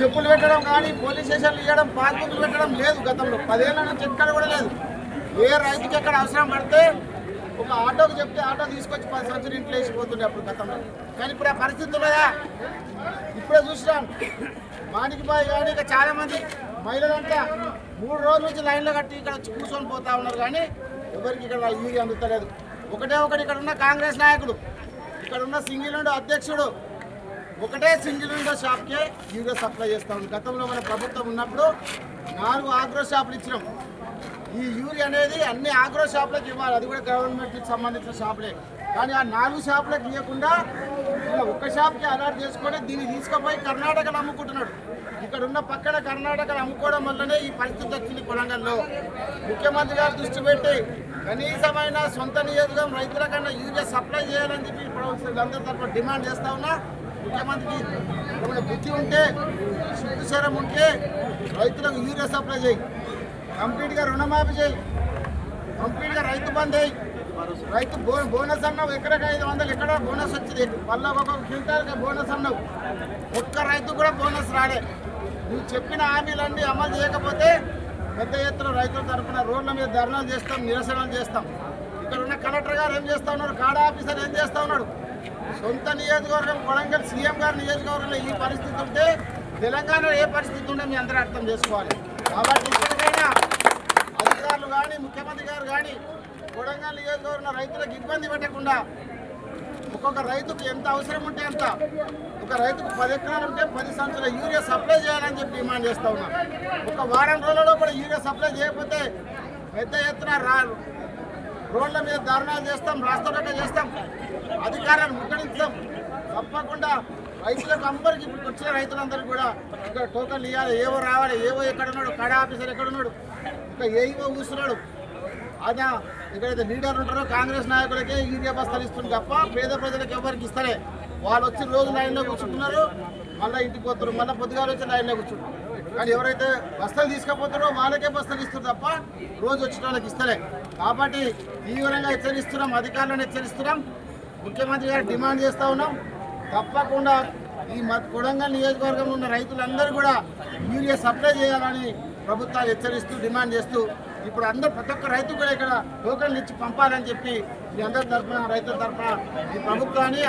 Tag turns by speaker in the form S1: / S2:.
S1: చెప్పులు పెట్టడం కానీ పోలీస్ స్టేషన్లు ఇవ్వడం పాస్బుక్లు పెట్టడం లేదు గతంలో. పదేళ్ళ నుంచి ఎక్కడ కూడా లేదు. ఏ రైతుకి ఎక్కడ అవసరం పడితే ఒక ఆటోకి చెప్తే ఆటో తీసుకొచ్చి పది సంవత్సరాలు ఇంట్లో వేసిపోతుండే అప్పుడు గతంలో. కానీ ఇప్పుడు ఆ పరిస్థితి ఉన్నదా? ఇప్పుడే చూసినాం. మాణిక్బాయ్ కానీ ఇక చాలామంది మహిళలంతా మూడు రోజుల నుంచి లైన్లో కట్టి ఇక్కడ కూర్చొని పోతా ఉన్నారు కానీ ఎవరికి ఇక్కడ యూరి అందుతలేదు. ఒకటే ఒకటి ఇక్కడ ఉన్న కాంగ్రెస్ నాయకుడు ఇక్కడ ఉన్న సింగిల్ అధ్యక్షుడు ఒకటే సింగిల్ విండో షాప్కే యూరియా సప్లై చేస్తూ. ఉంది గతంలో మన ప్రభుత్వం ఉన్నప్పుడు నాలుగు ఆగ్రో షాపులు ఇచ్చినాం. ఈ యూరియా అనేది అన్ని ఆగ్రో షాపులకు ఇవ్వాలి. అది కూడా గవర్నమెంట్కి సంబంధించిన షాపులే. కానీ ఆ నాలుగు షాపులకు ఇవ్వకుండా ఇలా ఒక్క షాప్కి అలాట్ చేసుకొని దీన్ని తీసుకుపోయి కర్ణాటకలో అమ్ముకుంటున్నాడు. ఇక్కడ ఉన్న పక్కన కర్ణాటకలు అమ్ముకోవడం వల్లనే ఈ పరిస్థితి వచ్చింది కొడంగల్లో ముఖ్యమంత్రి గారు దృష్టి పెట్టి కనీసమైన సొంత నియోజకం రైతుల కన్నా యూరియా సప్లై చేయాలని చెప్పి ప్రభుత్వం అందరి తరఫున డిమాండ్ చేస్తా ఉన్నా. ముఖ్యమంత్రికి ఏమైనా బుద్ధి ఉంటే శుద్ధిశరం ఉంటే రైతులకు యూరియా సప్లై చేయి. కంప్లీట్గా రుణమాఫీ చేయి. కంప్లీట్గా రైతు బంద్ చేయి. రైతు బో బోనస్ అన్నావు ఎక్కడికి ఐదు వందలు ఎక్కడ బోనస్ వచ్చింది. మళ్ళీ ఒక్కొక్క క్వింటాల్కి బోనస్ అన్నావు. ఒక్క రైతు కూడా బోనస్ రాలే. నువ్వు చెప్పిన హామీలన్నీ అమలు చేయకపోతే పెద్ద ఎత్తున రైతుల తరఫున రోడ్ల మీద ధర్నాలు చేస్తాం నిరసనలు చేస్తాం. ఇక్కడ ఉన్న కలెక్టర్ గారు ఏం చేస్తా ఉన్నారు? కాడా ఆఫీసర్ ఏం చేస్తా ఉన్నాడు? సొంత నియోజకవర్గం కొడంగల్ సీఎం గారి నియోజకవర్గంలో ఈ పరిస్థితి ఉంటే తెలంగాణలో ఏ పరిస్థితి ఉందో మీ అందరూ అర్థం చేసుకోవాలి. కాబట్టి ఇప్పటికైనా అధికారులు కానీ ముఖ్యమంత్రి గారు కానీ కొడంగల్ నియోజకవర్గం రైతులకు ఇబ్బంది పెట్టకుండా ఒక్కొక్క రైతుకు ఎంత అవసరం ఉంటే అంత ఒక రైతుకు పది ఎకరాలు ఉంటే పది సంవత్సరాల యూరియా సప్లై చేయాలని చెప్పి డిమాండ్ చేస్తూ ఉన్నాం. ఒక వారం రోజులలో కూడా యూరియా సప్లై చేయకపోతే పెద్ద ఎత్తున రా రోడ్ల మీద ధర్నాలు చేస్తాం రాస్తారోక చేస్తాం అధికారాన్ని ముట్టడిస్తాం. తప్పకుండా రైతులకు అందరికి ఇప్పుడు వచ్చిన రైతులందరికీ కూడా ఇక్కడ టోకన్లు ఇవ్వాలి. ఏవో రావాలి ఏవో ఎక్కడ ఉన్నాడు కడా ఆఫీసర్ ఎక్కడ ఉన్నాడు ఇంకా ఏవో కూస్తున్నాడు అదా ఎక్కడైతే లీడర్లు ఉంటారో కాంగ్రెస్ నాయకులకే యూరియా బస్తాలు ఇస్తుంది తప్ప పేద ప్రజలకు ఎవరికి ఇస్తలే. వాళ్ళు వచ్చి రోజు లైన్లో కూర్చుంటున్నారు మళ్ళీ ఇంటికి పోతారు మళ్ళీ పొద్దుగాలు వచ్చి లైన్లో కూర్చుంటారు. కానీ ఎవరైతే బస్తాలు తీసుకపోతారో వాళ్ళకే బస్తాలు ఇస్తారు తప్ప రోజు వచ్చిన వాళ్ళకి ఇస్తలే. కాబట్టి తీవ్రంగా హెచ్చరిస్తున్నాం అధికారులను హెచ్చరిస్తున్నాం. ముఖ్యమంత్రి గారు డిమాండ్ చేస్తూ ఉన్నాం. తప్పకుండా ఈ కొడంగల్ నియోజకవర్గంలో ఉన్న రైతులందరూ కూడా యూరియా సప్లై చేయాలని ప్రభుత్వాలు హెచ్చరిస్తూ డిమాండ్ చేస్తూ ఇప్పుడు అందరూ ప్రతి ఒక్క రైతు కూడా ఇక్కడ టోకన్లు ఇచ్చి పంపాలని చెప్పి మీ అందరి తరఫున రైతుల తరఫున ఈ ప్రభుత్వాన్ని